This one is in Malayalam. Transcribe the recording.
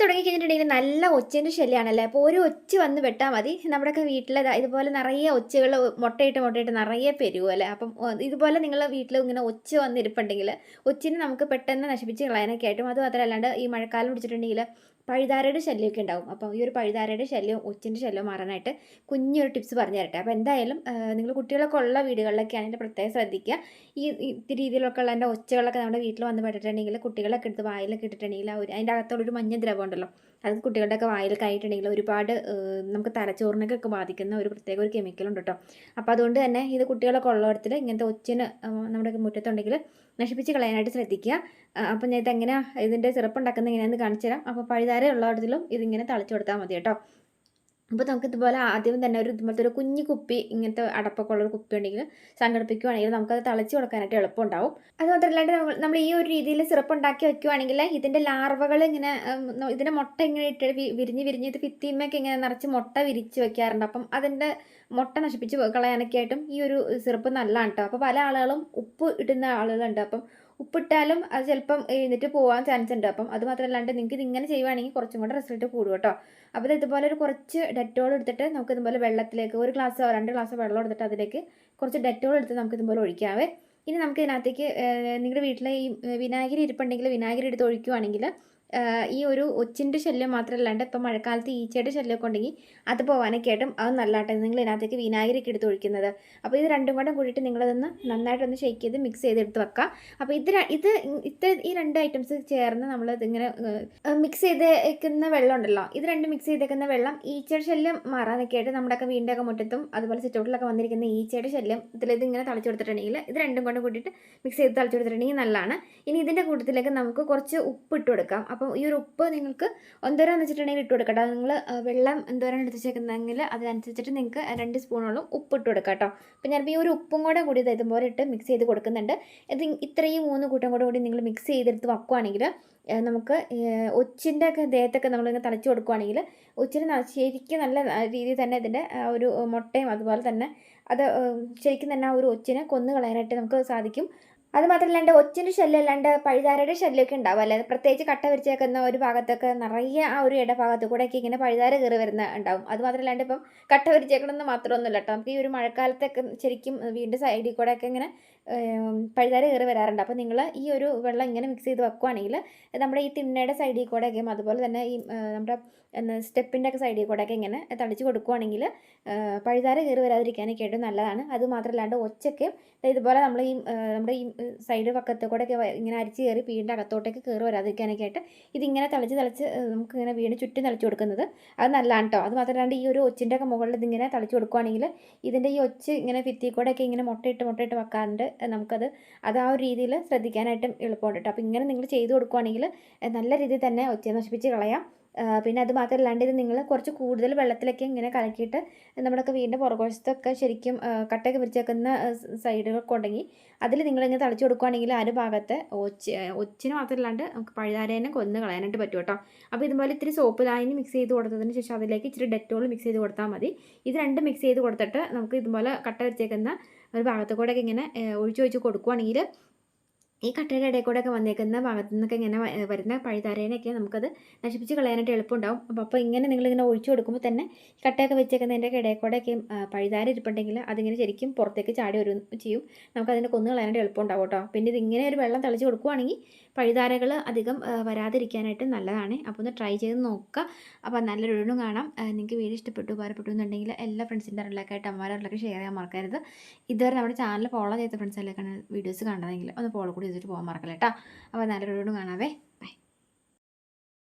തുടങ്ങി കഴിഞ്ഞിട്ടുണ്ടെങ്കിൽ നല്ല ഒച്ചേന്റെ ശല്യമാണല്ലേ അപ്പോൾ ഒരു ഒച്ച വന്ന് വെട്ടാൽ മതി. നമ്മുടെയൊക്കെ വീട്ടിൽ ഇതുപോലെ നിറയെ ഒച്ചകൾ മുട്ടയിട്ട് മുട്ടയിട്ട് നിറയെ പെരുകുമല്ലേ അപ്പം ഇതുപോലെ നിങ്ങൾ വീട്ടിൽ ഇങ്ങനെ ഒച്ച വന്നിരിപ്പുണ്ടെങ്കിൽ ഒച്ചിനെ നമുക്ക് പെട്ടെന്ന് നശിപ്പിച്ച് കളയാനൊക്കെ ആയിട്ടും അത് മാത്രമല്ലാണ്ട് ഈ മഴക്കാലം പിടിച്ചിട്ടുണ്ടെങ്കിൽ പഴുതാരയുടെ ശല്യമൊക്കെ ഉണ്ടാവും. അപ്പോൾ ഈ ഒരു പഴുതാരയുടെ ശല്യവും ഒച്ചിന്റെ ശല്യവും മാറാനായിട്ട് കുഞ്ഞൊരു ടിപ്സ് പറഞ്ഞു തരട്ടെ. അപ്പോൾ എന്തായാലും നിങ്ങൾ കുട്ടികളൊക്കെ ഉള്ള വീടുകളിലൊക്കെ ആണെങ്കിൽ പ്രത്യേകം ശ്രദ്ധിക്കുക. ഈ രീതിയിലൊക്കെ ഉള്ള എന്റെ ഒച്ചകളൊക്കെ നമ്മുടെ വീട്ടിൽ വന്ന് പെട്ടിട്ടുണ്ടെങ്കിൽ കുട്ടികളൊക്കെ എടുത്ത് വായിലൊക്കെ ഇട്ടിട്ടുണ്ടെങ്കിൽ ആ ഒരു അതിന്റെ അകത്തുള്ളൊരു മഞ്ഞ ദ്രവം ഉണ്ടല്ലോ അത് കുട്ടികളുടെയൊക്കെ വായിലൊക്കെ ആയിട്ടുണ്ടെങ്കിൽ ഒരുപാട് നമുക്ക് തലച്ചോറിനൊക്കെ ബാധിക്കുന്ന ഒരു പ്രത്യേക ഒരു കെമിക്കൽ ഉണ്ട് കേട്ടോ. അപ്പോൾ അതുകൊണ്ട് തന്നെ ഇത് കുട്ടികളൊക്കെ ഉള്ളിടത്തിൽ ഇങ്ങനത്തെ ഒച്ചിന് നമ്മുടെ മുറ്റത്തുണ്ടെങ്കിൽ നശിപ്പിച്ച് കളയാനായിട്ട് ശ്രദ്ധിക്കുക. അപ്പം ഞാൻ ഇതെങ്ങനെ ഇതിന്റെ സിറപ്പ് ഉണ്ടാക്കുന്നത് എങ്ങനെയാണെന്ന് കാണിച്ചു തരാം. അപ്പോൾ പഴുതാര ഉള്ളിടത്തിലും ഇതിങ്ങനെ തളിച്ചു കൊടുത്താൽ മതി കേട്ടോ. അപ്പോൾ നമുക്ക് ഇതുപോലെ ആദ്യം തന്നെ ഒരു ഇതുപോലത്തെ ഒരു കുഞ്ഞു കുപ്പി ഇങ്ങനത്തെ അടപ്പൊക്കെ കുപ്പി ഉണ്ടെങ്കിൽ സംഘടിപ്പിക്കുകയാണെങ്കിൽ നമുക്കത് തളിച്ച് കൊടുക്കാനായിട്ട് എളുപ്പമുണ്ടാവും. അത് മാത്രമല്ലാണ്ട് നമ്മൾ ഈ ഒരു രീതിയിൽ സിറപ്പ് ഉണ്ടാക്കി വെക്കുകയാണെങ്കിൽ ഇതിന്റെ ലാർവകൾ ഇങ്ങനെ ഇതിന്റെ മുട്ട ഇങ്ങനെ ഇട്ട് വിരിഞ്ഞ് വിരിഞ്ഞ് ഇത് ഭിത്തിമൊക്കെ ഇങ്ങനെ നിറച്ച് മുട്ട വിരിച്ച് വെക്കാറുണ്ട്. അപ്പം അതിന്റെ മുട്ട നശിപ്പിച്ച് കളയാനൊക്കെ ആയിട്ടും ഈ ഒരു സിറപ്പ് നല്ലതാണ് കേട്ടോ. അപ്പോൾ പല ആളുകളും ഉപ്പ് ഇടുന്ന ആളുകളുണ്ട്. അപ്പം ഉപ്പിട്ടാലും അത് ചിലപ്പം എഴുന്നിട്ട് പോകാൻ ചാൻസ് ഉണ്ട്. അപ്പം അത് മാത്രമല്ലാണ്ട് നിങ്ങൾക്ക് ഇതിങ്ങനെ ചെയ്യുവാണെങ്കിൽ കുറച്ചും കൂടെ റിസൾട്ട് കൂടും കേട്ടോ. അപ്പോൾ ഇത് ഇതുപോലെ ഒരു കുറച്ച് ഡെറ്റോൾ എടുത്തിട്ട് നമുക്ക് ഇതുപോലെ വെള്ളത്തിലേക്ക് ഒരു ഗ്ലാസ്സോ രണ്ട് ഗ്ലാസ്സോ വെള്ളം എടുത്തിട്ട് അതിലേക്ക് കുറച്ച് ഡെറ്റോൾ എടുത്ത് നമുക്ക് ഇതുപോലെ ഒഴിക്കാവേ. ഇനി നമുക്ക് ഇതിനകത്തേക്ക് നിങ്ങളുടെ വീട്ടിലെ ഈ വിനാഗിരി ഇരിപ്പുണ്ടെങ്കിൽ വിനാഗിരി എടുത്ത് ഒഴിക്കുവാണെങ്കിൽ ഈ ഒരു ഒച്ചിന്റെ ശല്യം മാത്രമല്ലാണ്ട് ഇപ്പം മഴക്കാലത്ത് ഈച്ചയുടെ ശല്യമൊക്കെ ഉണ്ടെങ്കിൽ അത് പോകാനൊക്കെ ആയിട്ടും അത് നല്ലതാട്ടെ. നിങ്ങൾ ഇതിനകത്തേക്ക് വിനാഗിരിക്ക് എടുത്ത് ഒഴിക്കുന്നത്. അപ്പോൾ ഇത് രണ്ടും കൂടെ കൂടിയിട്ട് നിങ്ങളതൊന്ന് നന്നായിട്ടൊന്ന് ഷെയ്ക്ക് ചെയ്ത് മിക്സ് ചെയ്ത് എടുത്ത് വെക്കുക അപ്പോൾ ഇത് ഇത് ഇത്ര ഈ രണ്ട് ഐറ്റംസ് ചേർന്ന് നമ്മൾ ഇതിങ്ങനെ മിക്സ് ചെയ്തേക്കുന്ന വെള്ളം ഉണ്ടല്ലോ. ഇത് രണ്ട് മിക്സ് ചെയ്തേക്കുന്ന വെള്ളം ഈച്ചയുടെ ശല്യം മാറാനൊക്കെ ആയിട്ട് നമ്മുടെയൊക്കെ വീടിന്റെയൊക്കെ മുറ്റത്തും അതുപോലെ സിറ്റൗട്ടിലൊക്കെ വന്നിരിക്കുന്ന ഈച്ചയുടെ ശല്യം ഇതിൽ ഇതിങ്ങനെ തളിച്ചു കൊടുത്തിട്ടുണ്ടെങ്കിൽ ഇത് രണ്ടും കൊണ്ട് കൂട്ടിയിട്ട് മിക്സ് ചെയ്ത് തളിച്ചു കൊടുത്തിട്ടുണ്ടെങ്കിൽ നല്ലതാണ്. ഇനി ഇതിന്റെ കൂട്ടത്തിലേക്ക് നമുക്ക് കുറച്ച് ഉപ്പ് ഇട്ട് കൊടുക്കാം. അപ്പോൾ ഈ ഒരു ഉപ്പ് നിങ്ങൾക്ക് എന്തോരം വെച്ചിട്ടുണ്ടെങ്കിൽ ഇട്ട് കൊടുക്കട്ടോ നിങ്ങൾ വെള്ളം എന്തോരം എടുത്ത് വെച്ചേക്കുന്നെങ്കിൽ അതിനനുസരിച്ചിട്ട് നിങ്ങൾക്ക് രണ്ട് സ്പൂണോളം ഉപ്പ് ഇട്ട് കൊടുക്കാം കേട്ടോ. അപ്പോൾ ഞാനിപ്പോൾ ഈ ഒരു ഉപ്പും കൂടെ കൂടി ഇത് ഇതുപോലെ ഇട്ട് മിക്സ് ചെയ്ത് കൊടുക്കുന്നുണ്ട്. ഇത് ഇത്രയും മൂന്ന് കൂട്ടം കൂടെ കൂടി നിങ്ങൾ മിക്സ് ചെയ്തെടുത്ത് വെക്കുവാണെങ്കിൽ നമുക്ക് ഒച്ചിന്റെ ഒക്കെ ദേഹത്തൊക്കെ നമ്മളിങ്ങനെ തളിച്ച് കൊടുക്കുവാണെങ്കിൽ ഒച്ചിന് ശരിക്കും നല്ല രീതിയിൽ തന്നെ ഇതിന്റെ ഒരു മുട്ടയും അതുപോലെ തന്നെ അത് ശരിക്കും തന്നെ ആ ഒരു ഒച്ചിനെ കൊന്നു കളയാനായിട്ട് നമുക്ക് സാധിക്കും. അത് മാത്രമല്ലാണ്ട് ഒച്ചിന്റെ ശല്യം അല്ലാണ്ട് പഴുതാരയുടെ ശല്യമൊക്കെ ഉണ്ടാവും. അല്ലാതെ പ്രത്യേകിച്ച് കട്ട വിരിച്ചേക്കുന്ന ഒരു ഭാഗത്തൊക്കെ നിറയെ ആ ഒരു ഇടഭാഗത്ത് കൂടെയൊക്കെ ഇങ്ങനെ പഴുതാര കയറി വരുന്ന ഉണ്ടാവും. അത് മാത്രമല്ലാണ്ട് ഇപ്പം കട്ട വിരിച്ചേക്കണമെന്ന് മാത്രമൊന്നുമില്ല കേട്ടോ. നമുക്ക് ഈ ഒരു മഴക്കാലത്തൊക്കെ ശരിക്കും വീടിന്റെ സൈഡിൽ കൂടെയൊക്കെ ഇങ്ങനെ പഴുതാര കയറി വരാറുണ്ട്. അപ്പോൾ നിങ്ങൾ ഈ ഒരു വെള്ളം ഇങ്ങനെ മിക്സ് ചെയ്ത് വെക്കുവാണെങ്കിൽ നമ്മുടെ ഈ തിണ്ണയുടെ സൈഡിൽ കൂടെയൊക്കെയും അതുപോലെ തന്നെ ഈ നമ്മുടെ നമ്മുടെ സ്റ്റെപ്പിന്റെ ഒക്കെ സൈഡിൽ കൂടെയൊക്കെ ഇങ്ങനെ തളിച്ച് കൊടുക്കുവാണെങ്കിൽ പഴുതാര കയറി വരാതിരിക്കാനൊക്കെ ആയിട്ട് നല്ലതാണ്. അത് മാത്രമല്ലാണ്ട് ഒച്ചയ്ക്ക് ഇതുപോലെ നമ്മൾ ഈ നമ്മുടെ ഈ സൈഡ് പക്കത്തെ കൂടെയൊക്കെ ഇങ്ങനെ അരിച്ച് കയറി വീടിന്റെ അകത്തോട്ടേക്ക് കയറി വരാതിരിക്കാനൊക്കെ ആയിട്ട് ഇതിങ്ങനെ തളിച്ച് തളിച്ച് നമുക്ക് ഇങ്ങനെ വീണ് ചുറ്റും തളിച്ച് കൊടുക്കുന്നത് അത് നല്ലതാണ് കേട്ടോ അത് മാത്രമല്ലാണ്ട് ഈ ഒരു ഒച്ചിന്റെ ഒക്കെ മുകളിൽ ഇതിങ്ങനെ തളിച്ച് കൊടുക്കുവാണെങ്കിൽ ഇതിന്റെ ഈ ഒച്ച് ഇങ്ങനെ ഭിത്തി കൂടെയൊക്കെ ഇങ്ങനെ മുട്ടയിട്ട് മുട്ടയിട്ട് വെക്കാറുണ്ട്. നമുക്കത് അത് ആ ഒരു രീതിയിൽ ശ്രദ്ധിക്കാനായിട്ടും എളുപ്പമുണ്ട് കേട്ടോ. അപ്പോൾ ഇങ്ങനെ നിങ്ങൾ ചെയ്ത് കൊടുക്കുവാണെങ്കിൽ നല്ല രീതിയിൽ തന്നെ ഒച്ച നശിപ്പിച്ച് കളയാം. പിന്നെ അത് മാത്രമല്ലാണ്ട് ഇത് നിങ്ങൾ കുറച്ച് കൂടുതൽ വെള്ളത്തിലൊക്കെ ഇങ്ങനെ കലക്കിയിട്ട് നമ്മുടെയൊക്കെ വീടിന്റെ പുറകുവശത്തൊക്കെ ശരിക്കും കട്ടയൊക്കെ പിടിച്ചേക്കുന്ന സൈഡുകളൊക്കെ ഉണ്ടെങ്കിൽ അതിൽ നിങ്ങളിങ്ങനെ തളിച്ചു കൊടുക്കുവാണെങ്കിൽ ആ ഒരു ഭാഗത്ത് ഒച്ച ഒച്ചിന് മാത്രമല്ലാണ്ട് നമുക്ക് പഴുതാരേനെ കൊന്ന് കളയാനായിട്ട് പറ്റും കേട്ടോ. അപ്പോൾ ഇതുപോലെ ഇത്തിരി സോപ്പ് ലായനി മിക്സ് ചെയ്ത് കൊടുത്തതിന് ശേഷം അതിലേക്ക് ഇച്ചിരി ഡെറ്റോൾ മിക്സ് ചെയ്ത് കൊടുത്താൽ മതി. ഇത് രണ്ടും മിക്സ് ചെയ്ത് കൊടുത്തിട്ട് നമുക്ക് ഇതുപോലെ കട്ട വെച്ചേക്കുന്ന ഒരു ഭാഗത്ത് കൂടെയൊക്കെ ഇങ്ങനെ ഒഴിച്ചു ഒഴിച്ച് കൊടുക്കുവാണെങ്കിൽ ഈ കട്ടയുടെ ഇടയിൽ കൂടെ ഒക്കെ വന്നേക്കുന്ന ഭാഗത്തു നിന്നൊക്കെ ഇങ്ങനെ വരുന്ന പഴുതാരേനെയൊക്കെ നമുക്കത് നശിപ്പിച്ച് കളയാനായിട്ട് എളുപ്പമുണ്ടാവും. അപ്പോൾ അപ്പോൾ ഇങ്ങനെ നിങ്ങളിങ്ങനെ ഒഴിച്ചു കൊടുക്കുമ്പോൾ തന്നെ ഈ കട്ടയൊക്കെ വെച്ചേക്കുന്നതിന്റെ ഇടയിൽ കൂടെയൊക്കെ പഴുതാര ഇരിപ്പുണ്ടെങ്കിൽ അതിങ്ങനെ ശരിക്കും പുറത്തേക്ക് ചാടി വരും ചെയ്യും. നമുക്കതിനെ കൊന്നു കളയാനായിട്ട് എളുപ്പമുണ്ടാവും കേട്ടോ. പിന്നെ ഇത് ഇങ്ങനെ ഒരു വെള്ളം തളിച്ച് കൊടുക്കുവാണെങ്കിൽ പഴുതാരകൾ അധികം വരാതിരിക്കാനായിട്ട് നല്ലതാണ്. അപ്പോൾ ഒന്ന് ട്രൈ ചെയ്ത് നോക്കുക. അപ്പോൾ നല്ലൊരു ഒഴിവും കാണാം. നിങ്ങൾക്ക് വീഡിയോ ഇഷ്ടപ്പെട്ടു ഉപകാരപ്പെട്ടു എന്നുണ്ടെങ്കിൽ എല്ലാ ഫ്രണ്ട്സിന്റെ അറിയിലേക്കായിട്ട് അമ്മമാരുടെ ഷെയർ ചെയ്യാൻ മറക്കരുത്. ഇതുവരെ നമ്മുടെ ചാനൽ ഫോളോ ചെയ്ത ഫ്രണ്ട്സിലൊക്കെയാണ് വീഡിയോസ് കണ്ടതെങ്കിൽ ഒന്ന് ഫോളോ കൂടി ചെയ്തിട്ട് പോകാൻ മറക്കല്ലേട്ടാ അപ്പോൾ നല്ലൊരു ഒഴിവും കാണാവേ.